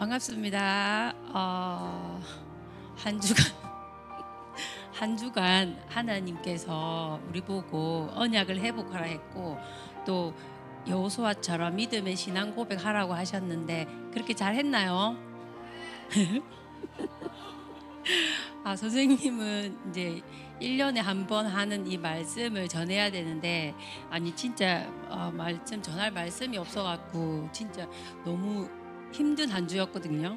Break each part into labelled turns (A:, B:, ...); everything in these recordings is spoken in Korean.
A: 반갑습니다. 어, 한 주간 한 주간 하나님께서 우리 보고 언약을 회복하라 했고 또 여호수아처럼 믿음의 신앙 고백하라고 하셨는데 그렇게 잘 했나요? 아, 선생님은 이제 1년에 한 번 하는 이 말씀을 전해야 되는데 아니 진짜 어, 말씀 전할 말씀이 없어 갖고 진짜 너무 힘든 한 주였거든요.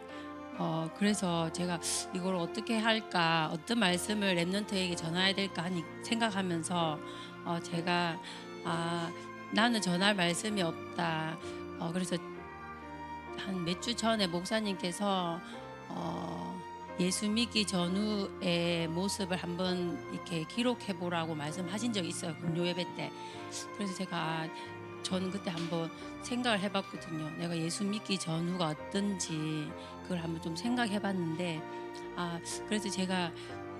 A: 어, 그래서 제가 이걸 어떻게 할까, 어떤 말씀을 랩런트에게 전해야 될까 하니 생각하면서 어, 제가 아, 나는 전할 말씀이 없다. 어, 그래서 한 몇 주 전에 목사님께서 어, 예수 믿기 전후의 모습을 한번 이렇게 기록해 보라고 말씀하신 적이 있어요. 금요 예배 때. 그래서 제가 아, 저는 그때 한번 생각을 해봤거든요. 내가 예수 믿기 전후가 어떤지 그걸 한번 좀 생각해봤는데 아 그래서 제가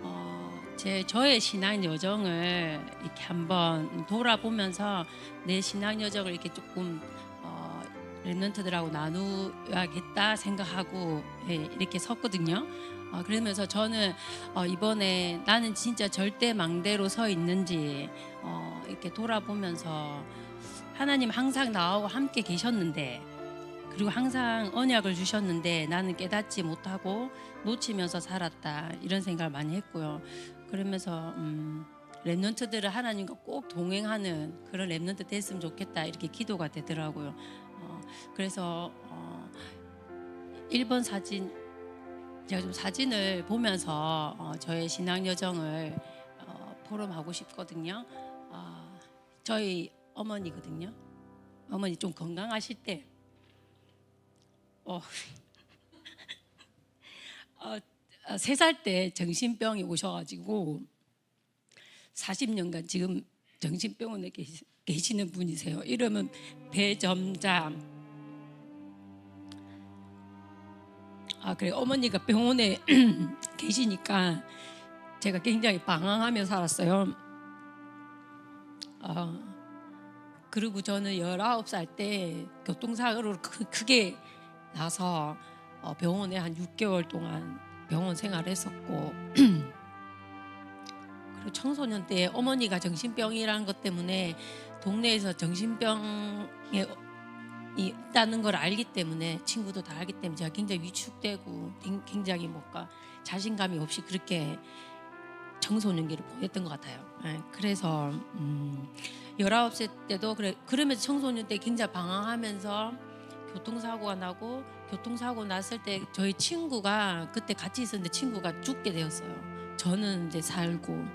A: 어, 제 저의 신앙 여정을 이렇게 한번 돌아보면서 내 신앙 여정을 이렇게 조금 어, 랩런트들하고 나누어야겠다 생각하고 예, 이렇게 섰거든요. 어, 그러면서 저는 어, 이번에 나는 진짜 절대 망대로 서 있는지 어, 이렇게 돌아보면서 하나님 항상 나하고 함께 계셨는데 그리고 항상 언약을 주셨는데 나는 깨닫지 못하고 놓치면서 살았다 이런 생각을 많이 했고요. 그러면서 음, 랩런트들은 하나님과 꼭 동행하는 그런 랩런트 됐으면 좋겠다 이렇게 기도가 되더라고요. 어, 그래서 어, 1번 사진 제가 좀 사진을 보면서 어, 저의 신앙 여정을 어, 포럼하고 싶거든요. 어, 저희 어머니거든요. 어머니 좀 건강하실 때, 어, 어, 세살 때 정신병이 오셔가지고 40년간 지금 정신병원에 계시, 계시는 분이세요. 이름은 배점장. 아 그래 어머니가 병원에 계시니까 제가 굉장히 방황하며 살았어요. 어, 그리고 저는 19살 때 교통사고로 크- 크게 나서 어, 병원에 한 6개월 동안 병원 생활을 했었고 그리고 청소년 때 어머니가 정신병이라는 것 때문에 동네에서 정신병에 이 있다는 걸 알기 때문에 친구도 다 알기 때문에 제가 굉장히 위축되고 굉- 굉장히 뭔가 자신감이 없이 그렇게 청소년기를 보냈던 것 같아요. 예, 그래서 음, 19살 때도 그래 그러면서 청소년 때 굉장히 방황하면서 교통사고가 나고 교통사고 났을 때 저희 친구가 그때 같이 있었는데 친구가 죽게 되었어요. 저는 이제 살고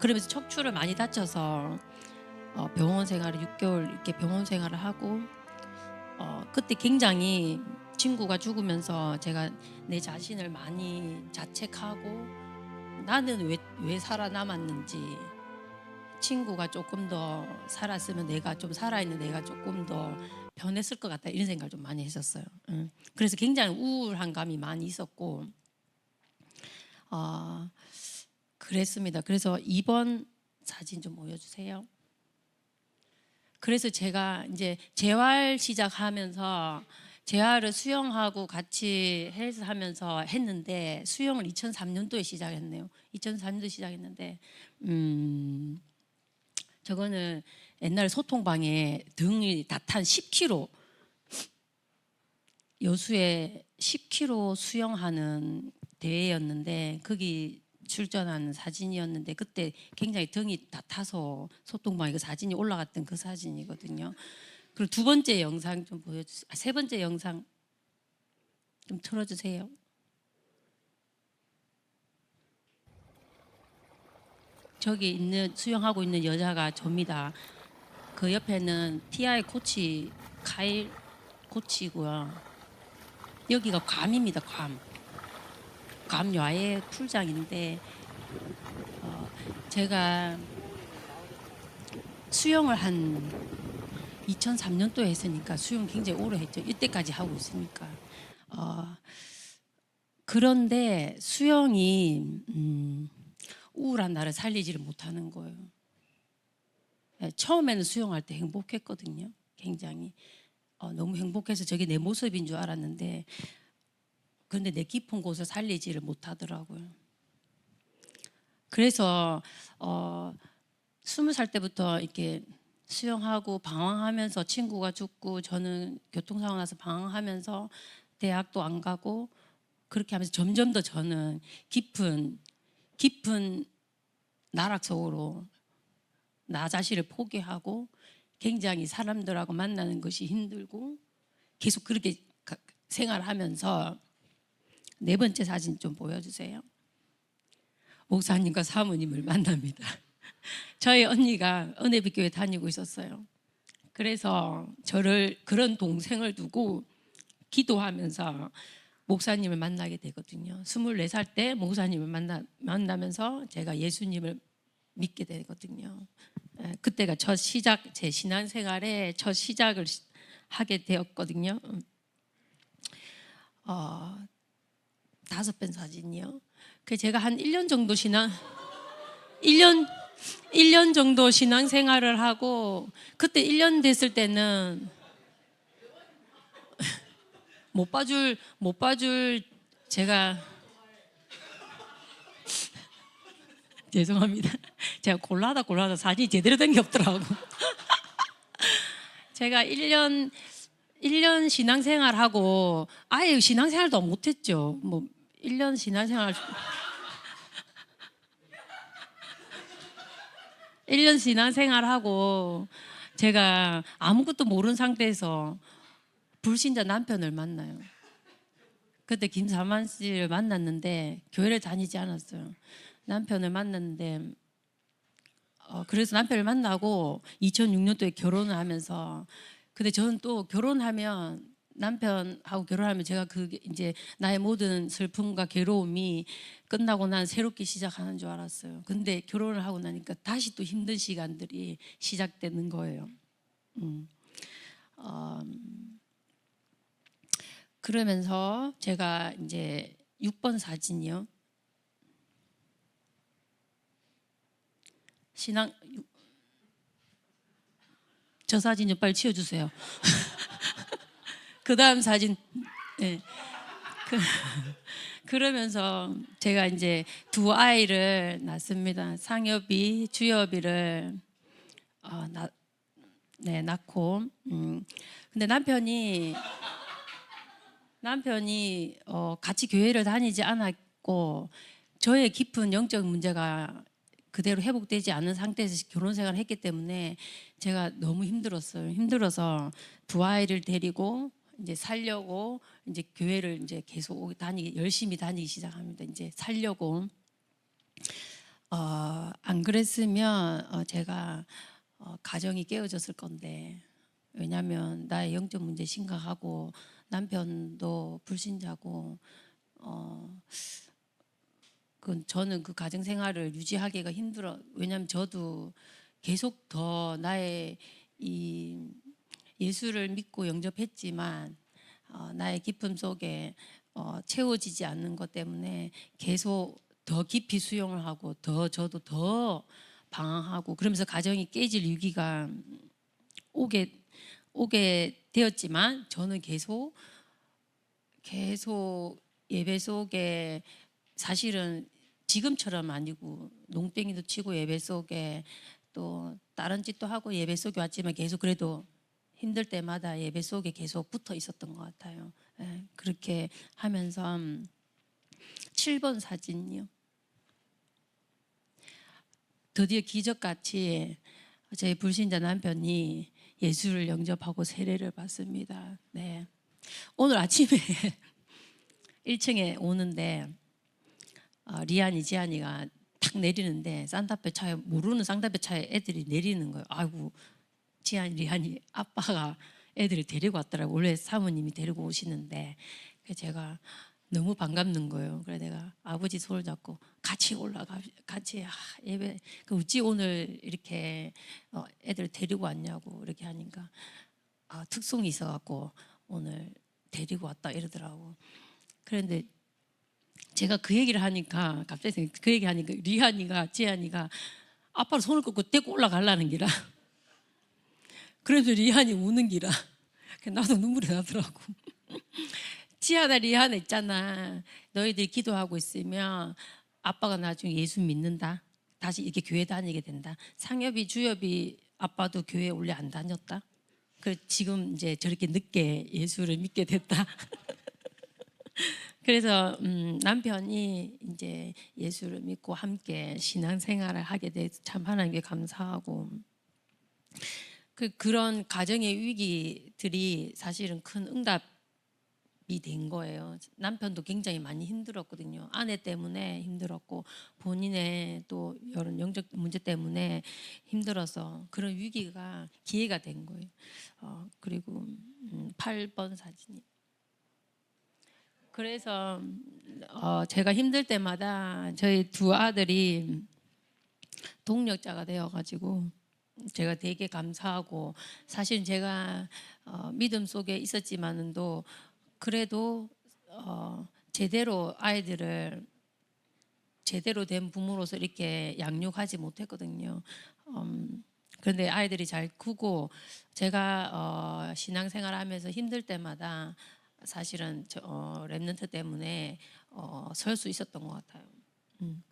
A: 그러면서 척추를 많이 다쳐서 어, 병원 생활을 6개월 이렇게 병원 생활을 하고 어, 그때 굉장히 친구가 죽으면서 제가 내 자신을 많이 자책하고 나는 왜, 왜 살아남았는지 친구가 조금 더 살았으면 내가 좀 살아있는 내가 조금 더 변했을 것 같다 이런 생각을 좀 많이 했었어요. 응. 그래서 굉장히 우울한 감이 많이 있었고 어, 그랬습니다. 그래서 2번 사진 좀 보여주세요. 그래서 제가 이제 재활 시작하면서 재활을 수영하고 같이 헬스 하면서 했는데 수영을 2003년도에 시작했네요. 2003년도에 시작했는데 음 저거는 옛날 소통방에 등이 다 탄 10kg 여수에 10km 수영하는 대회였는데 거기 출전하는 사진이었는데 그때 굉장히 등이 다 타서 소통방에 그 사진이 올라갔던 그 사진이거든요. 그리고 두 번째 영상 좀 보여주세요. 아, 세 번째 영상 좀 틀어주세요. 저기 있는 수영하고 있는 여자가 접니다. 그 옆에는 TI 코치 카일 코치고요. 여기가 괌입니다. 괌. 괌 야외 풀장인데 어, 제가 수영을 한 2003년도에 했으니까 수영 굉장히 오래 했죠. 이때까지 하고 있으니까. 어, 그런데 수영이 음, 우울한 나를 살리지를 못하는 거예요. 예, 처음에는 수영할 때 행복했거든요. 굉장히 어, 너무 행복해서 저게 내 모습인 줄 알았는데 근데 내 깊은 곳을 살리지를 못하더라고요. 그래서 어 스무 살 때부터 이렇게 수영하고 방황하면서 친구가 죽고 저는 교통사고 나서 방황하면서 대학도 안 가고 그렇게 하면서 점점 더 저는 깊은 깊은 나락 속으로 나 자신을 포기하고 굉장히 사람들하고 만나는 것이 힘들고 계속 그렇게 가- 생활하면서 네 번째 사진 좀 보여주세요. 목사님과 사모님을 만납니다. 저희 언니가 은혜비교회 다니고 있었어요. 그래서 저를 그런 동생을 두고 기도하면서 목사님을 만나게 되거든요. 24살 때 목사님을 만나, 만나면서 제가 예수님을 믿게 되거든요. 예, 그때가 첫 시작, 제 신앙생활의 첫 시작을 시- 하게 되었거든요. 음. 어, 다섯 번 사진이요. 그 제가 한 1년 정도 신앙 1년 1년 정도 신앙생활을 하고 그때 1년 됐을 때는 못 봐줄 못 봐줄 제가 죄송합니다. 제가 골라다 골라다 사진이 제대로 된 게 없더라고. 제가 1년 1년 신앙생활하고 아예 신앙생활도 못 했죠. 뭐 1년 신앙생활 1년 신앙생활하고 제가 아무것도 모르는 상태에서 불신자 남편을 만나요. 그때 김사만 씨를 만났는데 교회를 다니지 않았어요. 남편을 만났는데 어, 그래서 남편을 만나고 2006년도에 결혼을 하면서 근데 저는 또 결혼하면 남편하고 결혼하면 제가 그 이제 나의 모든 슬픔과 괴로움이 끝나고 난 새롭게 시작하는 줄 알았어요. 근데 결혼을 하고 나니까 다시 또 힘든 시간들이 시작되는 거예요. 음. 어, 그러면서 제가 이제 6번 사진이요. 신앙 저 사진 좀 빨리 치워주세요. 그 다음 사진, 네. 그, 그러면서 제가 이제 두 아이를 낳습니다. 상엽이, 주엽이를 어, 낳, 네, 낳고, 음. 근데 남편이 남편이 어, 같이 교회를 다니지 않았고 저의 깊은 영적 문제가 그대로 회복되지 않은 상태에서 결혼 생활을 했기 때문에 제가 너무 힘들었어요. 힘들어서 두 아이를 데리고 이제 살려고 이제 교회를 이제 계속 다니 열심히 다니기 시작합니다. 이제 살려고 어, 안 그랬으면 어, 제가 어, 가정이 깨어졌을 건데 왜냐하면 나의 영적 문제 심각하고 남편도 불신자고 어, 그 저는 그 가정 생활을 유지하기가 힘들어. 왜냐하면 저도 계속 더 나의 이 예수를 믿고 영접했지만 어, 나의 기쁨 속에 어, 채워지지 않는 것 때문에 계속 더 깊이 수용을 하고 더 저도 더 방황하고 그러면서 가정이 깨질 위기가 오게 오게 되었지만 저는 계속 계속 예배 속에 사실은 지금처럼 아니고 농땡이도 치고 예배 속에 또 다른 짓도 하고 예배 속에 왔지만 계속 그래도 힘들 때마다 예배 속에 계속 붙어 있었던 것 같아요. 예, 그렇게 하면서 음, 7번 사진이요. 드디어 기적같이 제 불신자 남편이 예수를 영접하고 세례를 받습니다. 네. 오늘 아침에 1층에 오는데 어, 리안이 지안이가 탁 내리는데 산타페 차에 모르는 산타페 차에 애들이 내리는 거예요. 아이고 지안 리안이 아빠가 애들을 데리고 왔더라고. 원래 사모님이 데리고 오시는데 제가 너무 반갑는 거예요. 그래 내가 아버지 손을 잡고 같이 올라가 같이 아, 예배 그 어찌 오늘 이렇게 어, 애들 데리고 왔냐고 이렇게 하니까 아, 특송이 있어갖고 오늘 데리고 왔다 이러더라고. 그런데 제가 그 얘기를 하니까 갑자기 그 얘기 하니까 리안이가 지안이가 아빠를 손을 꺾고 데리고 올라가려는 기라. 그래서 리안이 우는 기라. 나도 눈물이 나더라고. 지하나 리하나 있잖아. 너희들이 기도하고 있으면 아빠가 나중에 예수 믿는다. 다시 이렇게 교회 다니게 된다. 상엽이 주엽이 아빠도 교회 원래 안 다녔다. 그 지금 이제 저렇게 늦게 예수를 믿게 됐다. 그래서 음, 남편이 이제 예수를 믿고 함께 신앙생활을 하게 돼서 참 하나님께 감사하고 그 그런 가정의 위기들이 사실은 큰 응답이 된 거예요. 남편도 굉장히 많이 힘들었거든요. 아내 때문에 힘들었고 본인의 또 여러 영적 문제 때문에 힘들어서 그런 위기가 기회가 된 거예요. 어, 그리고 음, 8번 사진이 그래서 어, 제가 힘들 때마다 저희 두 아들이 동력자가 되어가지고 제가 되게 감사하고 사실 제가 어, 믿음 속에 있었지만은도 그래도 어, 제대로 아이들을 제대로 된 부모로서 이렇게 양육하지 못했거든요. 음, 그런데 아이들이 잘 크고 제가 어, 신앙생활하면서 힘들 때마다 사실은 저, 어, 랩런트 때문에 어, 설 수 있었던 것 같아요. 음.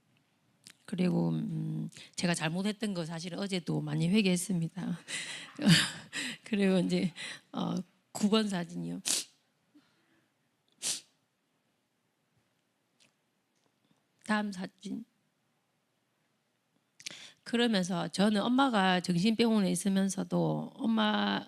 A: 그리고 음, 제가 잘못했던 거 사실 어제도 많이 회개했습니다. 그리고 이제 어, 9번 사진이요. 다음 사진. 그러면서 저는 엄마가 정신병원에 있으면서도 엄마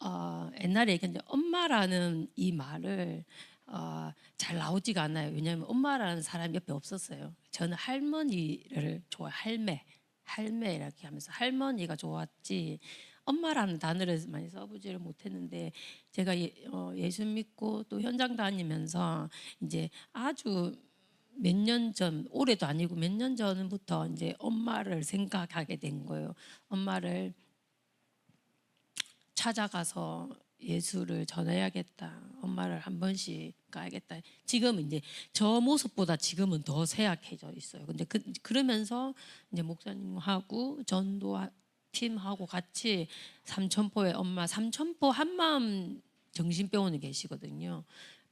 A: 어, 옛날에 엄마라는 이 말을 어, 잘 나오지가 않아요. 왜냐하면 엄마라는 사람이 옆에 없었어요. 저는 할머니를 좋아 할매, 할매 이렇게 하면서 할머니가 좋았지 엄마라는 단어를 많이 써보지를 못했는데 제가 예, 어, 예수 믿고 또 현장 다니면서 이제 아주 몇 년 전, 올해도 아니고 몇 년 전부터 이제 엄마를 생각하게 된 거예요. 엄마를 찾아가서 예수를 전해야겠다. 엄마를 한 번씩 가야겠다. 지금 이제 저 모습보다 지금은 더 쇠약해져 있어요. 근데 그, 그러면서 이제 목사님하고 전도 팀하고 같이 삼천포에 엄마 삼천포 한마음 정신병원에 계시거든요.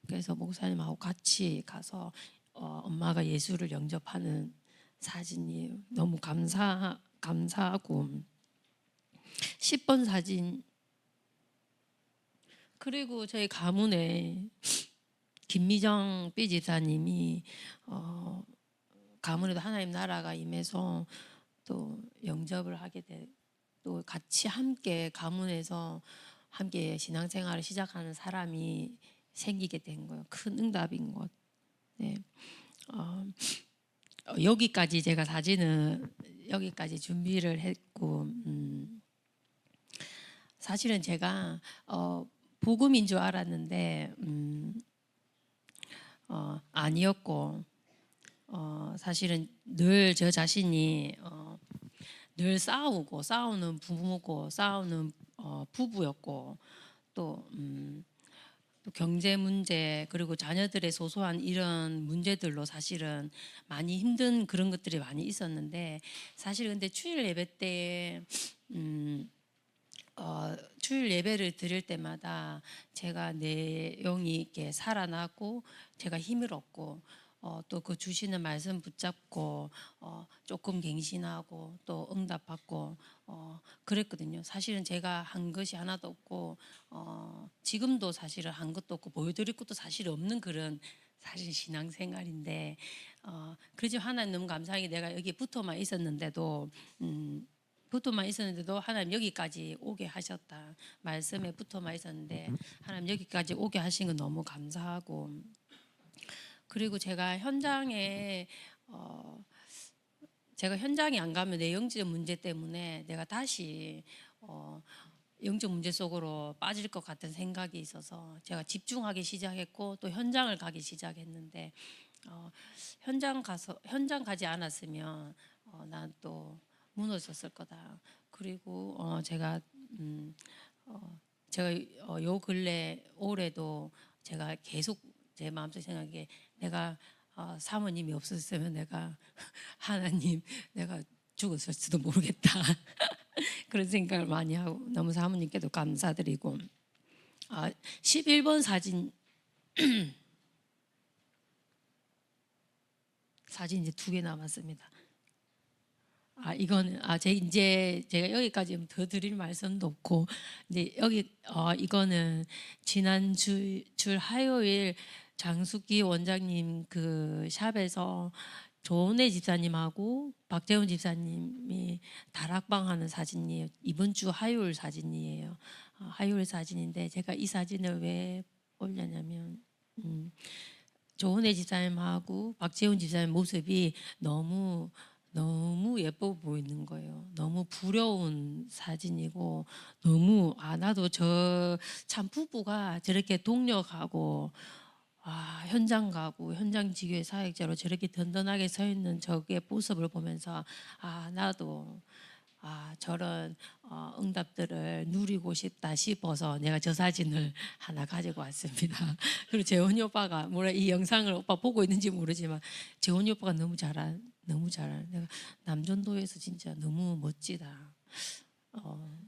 A: 그래서 목사님하고 같이 가서 어, 엄마가 예수를 영접하는 사진이 너무 감사 감사하고 10번 사진 그리고 저희 가문에 김미정 삐집사님이 어, 가문에도 하나님 나라가 임해서 또 영접을 하게 돼, 또 같이 함께 가문에서 함께 신앙생활을 시작하는 사람이 생기게 된 거예요. 큰 응답인 것. 네. 어, 어, 여기까지 제가 사진은 여기까지 준비를 했고 음, 사실은 제가 어, 복음인 줄 알았는데 음, 어, 아니었고 어, 사실은 늘 저 자신이 어, 늘 싸우고 싸우는 부부고 싸우는 어, 부부였고 또, 음, 또 경제 문제 그리고 자녀들의 소소한 이런 문제들로 사실은 많이 힘든 그런 것들이 많이 있었는데 사실 근데 주일 예배 때 음, 어, 주일 예배를 드릴 때마다 제가 내용이 이렇게 살아나고 제가 힘을 얻고 어, 또 그 주시는 말씀 붙잡고 어, 조금 갱신하고 또 응답받고 어, 그랬거든요. 사실은 제가 한 것이 하나도 없고 어, 지금도 사실은 한 것도 없고 보여드릴 것도 사실 없는 그런 사실 신앙생활인데 어, 그러지 하나님 감사하게 내가 여기 붙어만 있었는데도 음, 붙어만 있었는데도 하나님 여기까지 오게 하셨다. 말씀에 붙어만 있었는데 하나님 여기까지 오게 하신 건 너무 감사하고 그리고 제가 현장에 어 제가 현장에 안 가면 내 영적 문제 때문에 내가 다시 어 영적 문제 속으로 빠질 것 같은 생각이 있어서 제가 집중하기 시작했고 또 현장을 가기 시작했는데 어 현장 가서 현장 가지 않았으면 어 난또 무너졌을 거다. 그리고 어 제가 음 어 제가 어, 요 근래 올해도 제가 계속 제 마음속 생각에 내가 어, 사모님이 없었으면 내가 하나님 내가 죽었을 수도 모르겠다 그런 생각을 많이 하고 너무 사모님께도 감사드리고 아 11번 사진 사진 이제 두 개 남았습니다. 아 이거는 아제 이제 제가 여기까지 더 드릴 말씀도 없고 이제 여기 어 이거는 지난 주, 줄 화요일 장숙기 원장님 그 샵에서 조은혜 집사님하고 박재훈 집사님이 다락방 하는 사진이에요. 이번 주 화요일 사진이에요. 어, 화요일 사진인데 제가 이 사진을 왜 올렸냐면 음, 조은혜 집사님하고 박재훈 집사님 모습이 너무 너무 예뻐 보이는 거예요. 너무 부러운 사진이고 너무 아 나도 저 참 부부가 저렇게 동력하고 아 현장 가고 현장 지교의 사역자로 저렇게 든든하게 서 있는 저게 모습을 보면서 아 나도 아 저런 어, 응답들을 누리고 싶다 싶어서 내가 저 사진을 하나 가지고 왔습니다. 그리고 재원이 오빠가 뭐라 이 영상을 오빠 보고 있는지 모르지만 재원이 오빠가 너무 잘한 너무 잘한 내가 남전도에서 진짜 너무 멋지다. 어,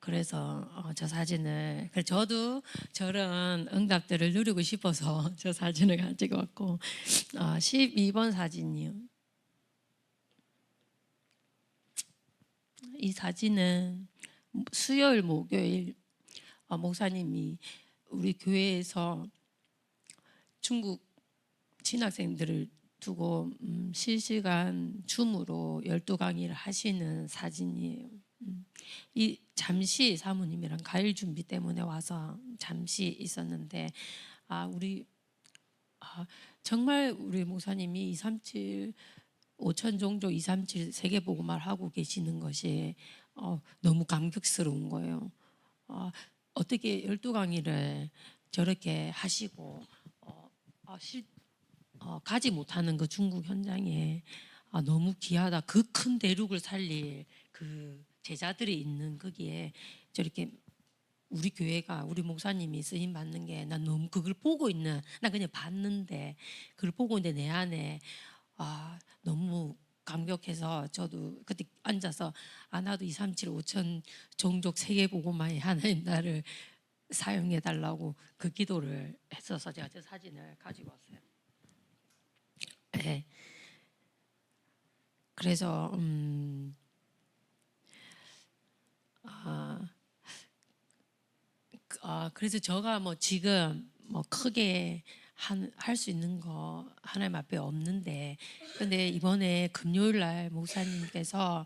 A: 그래서 어, 저 사진을 그래서 저도 저런 응답들을 누리고 싶어서 저 사진을 가지고 왔고 어, 12번 사진이요. 이 사진은 수요일 목요일 어, 목사님이 우리 교회에서 중국 신학생들을 두고 음, 실시간 줌으로 열두 강의를 하시는 사진이에요. 음, 이 잠시 사모님이랑 가일 준비 때문에 와서 잠시 있었는데 아 우리 아, 정말 우리 목사님이 237 5천 종족 237 세계 보고말 하고 계시는 것이 어, 너무 감격스러운 거예요. 어, 어떻게 열두 강의를 저렇게 하시고 어, 아, 실, 어, 가지 못하는 그 중국 현장에 아, 너무 귀하다. 그 큰 대륙을 살릴 그 제자들이 있는 거기에 저렇게 우리 교회가 우리 목사님이 쓰임 받는 게 난 너무 그걸 보고 있는 난 그냥 봤는데 그걸 보고 있는데 내 안에 아 너무 감격해서 저도 그때 앉아서 아 나도 237 5천 종족 세계 보고만이 하나님 나를 사용해 달라고 그 기도를 했어서 제가 저 사진을 가지고 왔어요. 네. 그래서 음, 아, 그- 아 그래서 제가 뭐 지금 뭐 크게 할 수 있는 거 하나님 앞에 없는데 근데 이번에 금요일 날 목사님께서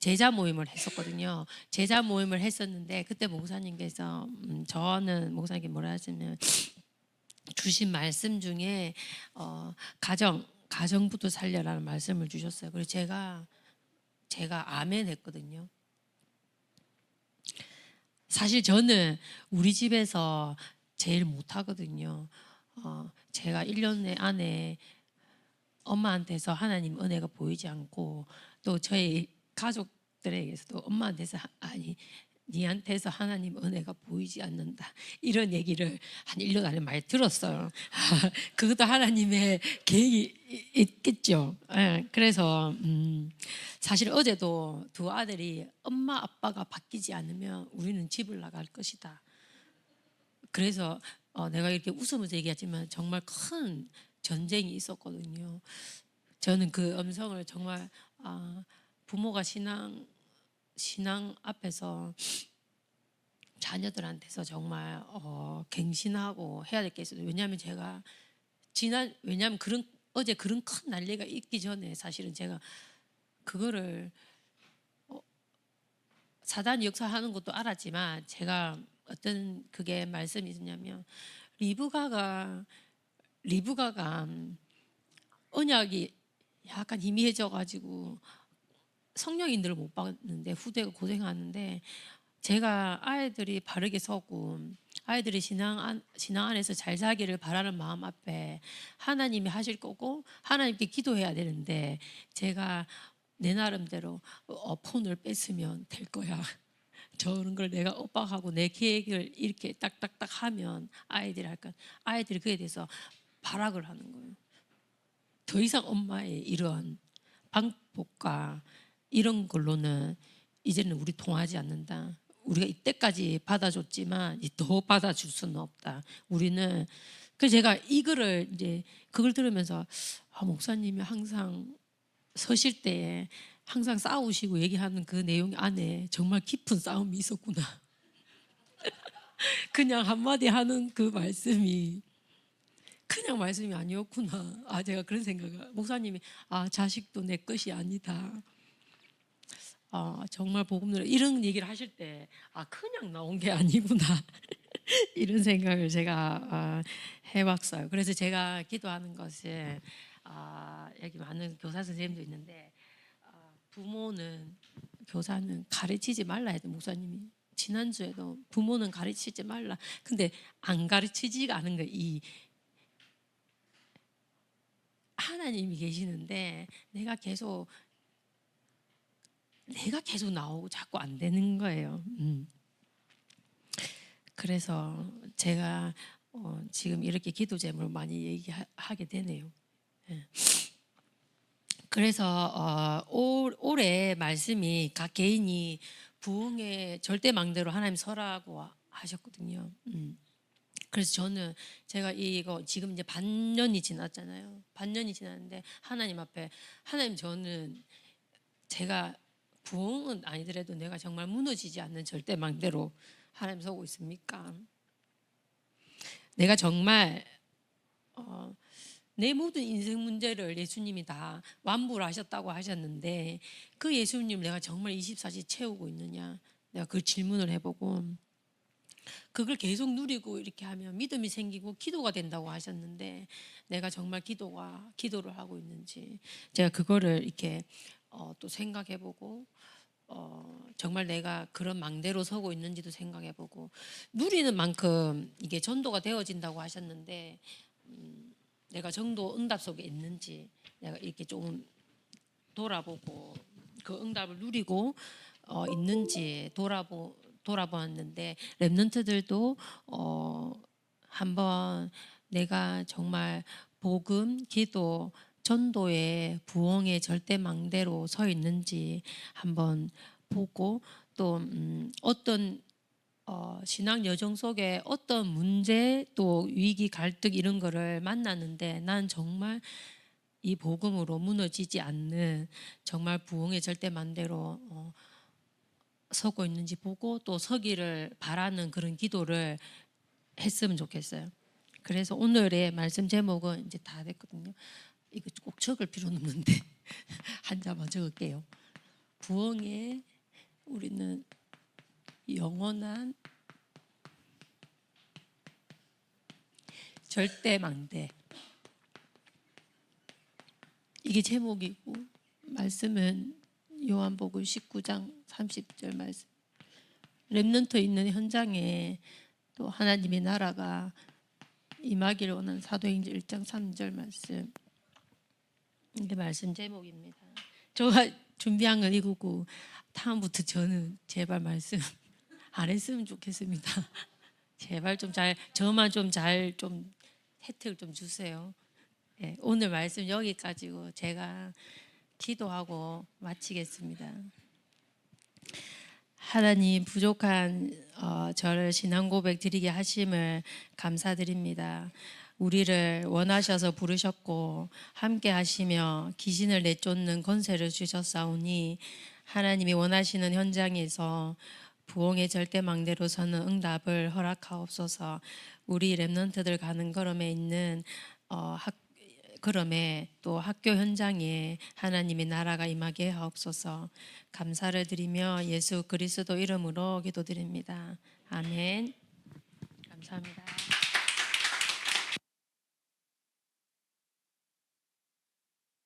A: 제자 모임을 했었거든요. 제자 모임을 했었는데 그때 목사님께서 음, 저는 목사님께 뭐라 하시면 주신 말씀 중에 어, 가정 가정부터 살려라는 말씀을 주셨어요. 그래서 제가 제가 아멘 했거든요. 사실 저는 우리 집에서 제일 못하거든요. 어, 제가 1년 안에 엄마한테서 하나님 은혜가 보이지 않고 또 저희 가족들에게서도 엄마한테서 하- 아니 니한테서 하나님 은혜가 보이지 않는다 이런 얘기를 한 1년 안에 많이 들었어요. 그것도 하나님의 계획이 이- 있겠죠. 예, 그래서 음, 사실 어제도 두 아들이 엄마 아빠가 바뀌지 않으면 우리는 집을 나갈 것이다. 그래서 어, 내가 이렇게 웃으면서 얘기하지만 정말 큰 전쟁이 있었거든요. 저는 그 음성을 정말 아, 부모가 신앙 신앙 앞에서 자녀들한테서 정말 어, 갱신하고 해야 될 게 있어요. 왜냐하면 제가 지난 왜냐하면 그런 어제 그런 큰 난리가 있기 전에 사실은 제가 그거를 어, 사단이 역사하는 것도 알았지만 제가 어떤 그게 말씀이 있었냐면 리브가가 리브가가 언약이 약간 희미해져 가지고 성령인들을 못 봤는데 후대가 고생하는데 제가 아이들이 바르게 서고 아이들이 신앙 안, 신앙 안에서 잘 살기를 바라는 마음 앞에 하나님이 하실 거고 하나님께 기도해야 되는데 제가 내 나름대로 어, 폰을 뺐으면 될 거야. 저런 걸 내가 오빠하고 내 계획을 이렇게 딱딱딱 하면 아이들이 할까 아이들이 그에 대해서 발악을 하는 거예요. 더 이상 엄마의 이런 방법과 이런 걸로는 이제는 우리 통하지 않는다. 우리가 이때까지 받아줬지만 이더 받아줄 수는 없다. 우리는 그 제가 이거를 이제 그걸 들으면서 아, 목사님이 항상 서실 때에 항상 싸우시고 얘기하는 그 내용 안에 정말 깊은 싸움이 있었구나. 그냥 한마디 하는 그 말씀이 그냥 말씀이 아니었구나. 아 제가 그런 생각을 목사님이 아 자식도 내 것이 아니다. 아 정말 복음들 이런 얘기를 하실 때 아 그냥 나온 게 아니구나 이런 생각을 제가 아, 해봤어요. 그래서 제가 기도하는 것은 아, 여기 많은 교사 선생님도 있는데 아, 부모는 교사는 가르치지 말라 해도 목사님이 지난주에도 부모는 가르치지 말라. 근데 안 가르치지가 않은 거예요. 이 하나님이 계시는데 내가 계속 내가 계속 나오고 자꾸 안 되는 거예요. 음. 그래서 제가 어, 지금 이렇게 기도 제목을 많이 얘기하게 되네요. 예. 그래서 어, 올, 올해 말씀이 각 개인이 부흥의 절대 망대로 하나님 서라고 하셨거든요. 음. 그래서 저는 제가 이거 지금 이제 반년이 지났잖아요. 반년이 지났는데 하나님 앞에 하나님 저는 제가 부흥은 아니더라도 내가 정말 무너지지 않는 절대 망대로 하나님 서고 있습니까? 내가 정말 어, 내 모든 인생 문제를 예수님이 다 완부를 하셨다고 하셨는데 그 예수님 내가 정말 24시 채우고 있느냐? 내가 그 질문을 해보고 그걸 계속 누리고 이렇게 하면 믿음이 생기고 기도가 된다고 하셨는데 내가 정말 기도가 기도를 하고 있는지 제가 그거를 이렇게 어, 또 생각해보고 어, 정말 내가 그런 망대로 서고 있는지도 생각해보고 누리는 만큼 이게 전도가 되어진다고 하셨는데 음, 내가 정도 응답 속에 있는지 내가 이렇게 좀 돌아보고 그 응답을 누리고 어, 있는지 돌아보 돌아보았는데 랩런트들도 어, 한번 내가 정말 복음, 기도, 전도의 부흥의 절대 망대로 서 있는지 한번 보고 또 음, 어떤 어, 신앙 여정 속에 어떤 문제 또 위기 갈등 이런 거를 만나는데 난 정말 이 복음으로 무너지지 않는 정말 부흥의 절대 만대로 어, 서고 있는지 보고 또 서기를 바라는 그런 기도를 했으면 좋겠어요. 그래서 오늘의 말씀 제목은 이제 다 됐거든요. 적을 필요는 없는데 한 자만 적을게요. 부흥에 우리는 영원한 절대 망대. 이게 제목이고 말씀은 요한복음 19장 30절 말씀. 렘넌트 있는 현장에 또 하나님의 나라가 임하기를 원하는 사도행전 1장 3절 말씀. 이게 말씀 제목입니다. 제가 준비한 건 이거고 다음부터 저는 제발 말씀 안 했으면 좋겠습니다. 제발 좀 잘 저만 좀 잘좀 혜택을 좀 주세요. 예, 오늘 말씀 여기까지고 제가 기도하고 마치겠습니다. 하나님 부족한 어, 저를 신앙 고백 드리게 하심을 감사드립니다. 우리를 원하셔서 부르셨고 함께 하시며 귀신을 내쫓는 권세를 주셨사오니 하나님이 원하시는 현장에서 부흥의 절대 망대로 서는 응답을 허락하옵소서. 우리 랩런트들 가는 걸음에 있는 어, 학 그럼에 또 학교 현장에 하나님의 나라가 임하게 하옵소서. 감사를 드리며 예수 그리스도 이름으로 기도드립니다. 아멘. 감사합니다.